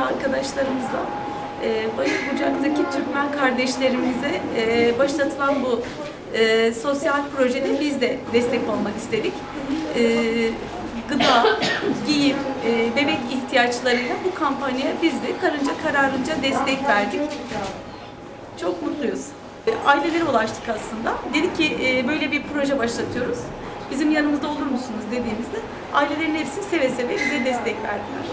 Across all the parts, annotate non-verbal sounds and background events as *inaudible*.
arkadaşlarımızla e, Bayır Bucak'taki Türkmen kardeşlerimize e, başlatılan bu e, sosyal projede biz de destek olmak istedik. E, gıda, *coughs* giyim, e, bebek ihtiyaçlarıyla bu kampanyaya biz de karınca kararınca destek verdik. Çok mutluyuz. E, Ailelere ulaştık aslında. Dedik ki e, böyle bir proje başlatıyoruz. Bizim yanımızda olur musunuz dediğimizde ailelerin hepsi seve seve bize destek verdiler.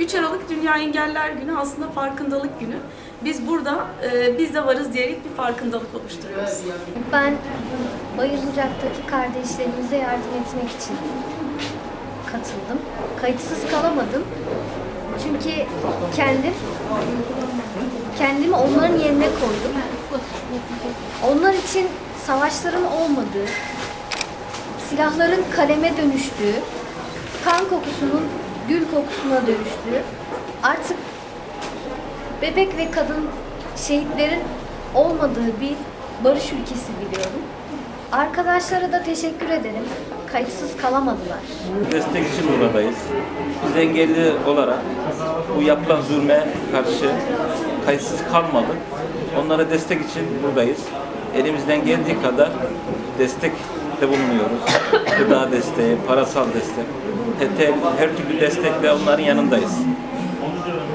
3 Aralık Dünya Engeller Günü aslında farkındalık günü. Biz burada e, biz de varız diyerek bir farkındalık oluşturuyoruz. Ben Bayırbucak'taki kardeşlerimize yardım etmek için katıldım. Kayıtsız kalamadım. Çünkü kendim kendimi onların yerine koydum. Onlar için savaşların olmadığı, silahların kaleme dönüştüğü, kan kokusunun gül kokusuna dönüştüğü, artık bebek ve kadın şehitlerin olmadığı bir barış ülkesi diliyorum. Arkadaşlara da teşekkür ederim. Kayıtsız kalamadılar. Destek için buradayız. Biz engelli olarak bu yapılan zulme karşı kayıtsız kalmadık. Onlara destek için buradayız. Elimizden geldiği kadar destek de bulunuyoruz. Gıda desteği, parasal destek, her, her türlü destekle onların yanındayız.